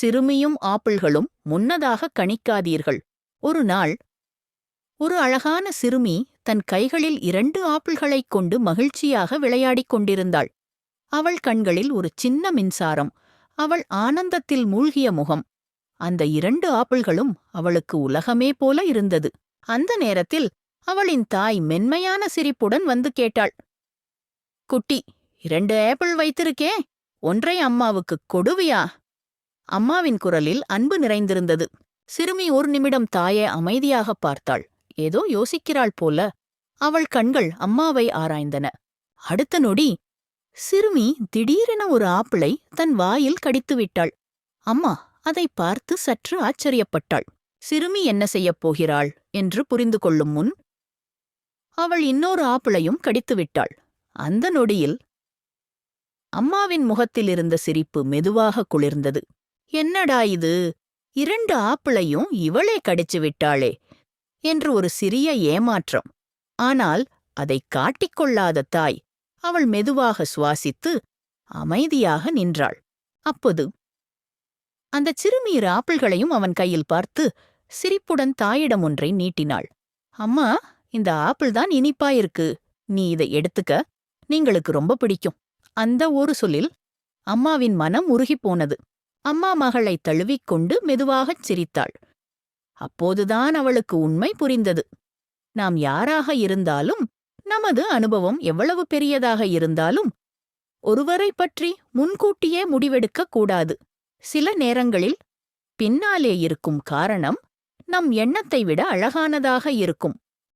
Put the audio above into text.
சிறுமியும் ஆப்பிள்களும் முன்னதாக கணிக்காதீர்கள். ஒரு நாள் ஒரு அழகான சிறுமி தன் கைகளில் இரண்டு ஆப்பிள்களைக் கொண்டு மகிழ்ச்சியாக விளையாடிக் கொண்டிருந்தாள். அவள் கண்களில் ஒரு சின்ன மின்சாரம் அவள் ஆனந்தத்தில் மூழ்கிய முகம். அந்த இரண்டு ஆப்பிள்களும் அவளுக்கு உலகமே போல இருந்தது. அந்த நேரத்தில் அவளின் தாய் மென்மையான சிரிப்புடன் வந்து கேட்டாள். குட்டி இரண்டு ஆப்பிள் வைத்திருக்கே ஒன்றை அம்மாவுக்கு கொடுவியா? அம்மாவின் குரலில் அன்பு நிறைந்திருந்தது. சிறுமி ஒரு நிமிடம் தாயை அமைதியாக பார்த்தாள். ஏதோ யோசிக்கிறாள் போல. அவள் கண்கள் அம்மாவை ஆராய்ந்தன. அடுத்த நொடி சிறுமி திடீரென ஒரு ஆப்பிளை தன் வாயில் கடித்து விட்டாள் அம்மா அதை பார்த்து சற்று ஆச்சரியப்பட்டாள். சிறுமி என்ன செய்யப் போகிறாள் என்று புரிந்து கொள்ளும் முன் அவள் இன்னொரு ஆப்பிளையும் கடித்து விட்டாள் அந்த நொடியில் அம்மாவின் முகத்தில் இருந்த சிரிப்பு மெதுவாக குளிர்ந்தது. என்னடா இது? இரண்டு ஆப்பிளையும் இவளே கடிச்சு விட்டாளே என்று ஒரு சிறிய ஏமாற்றம். ஆனால் அதைக் காட்டிக்கொள்ளாத தாய் அவள் மெதுவாக சுவாசித்து அமைதியாக நின்றாள். அப்போது அந்தச் சிறுமி ஆப்பிள்களையும் அவன் கையில் பார்த்து சிரிப்புடன் தாயிடம் ஒன்றை நீட்டினாள். அம்மா இந்த ஆப்பிள் தான் இனிப்பா இருக்கு நீ இதை எடுத்துக்க. நீங்களுக்கு ரொம்ப பிடிக்கும். அந்த ஒரு சொல்லில் அம்மாவின் மனம் உருகிப் போனது. அம்மா மகளை தழுவிக்கொண்டு மெதுவாகச் சிரித்தாள். அப்போதுதான் அவளுக்கு உண்மை புரிந்தது. நாம் யாராக இருந்தாலும் நமது அனுபவம் எவ்வளவு பெரியதாக இருந்தாலும் ஒருவரைப் பற்றி முன்கூட்டியே முடிவெடுக்கக் கூடாது. சில நேரங்களில் பின்னாலே இருக்கும் காரணம் நம் எண்ணத்தை விட அழகானதாக இருக்கும்.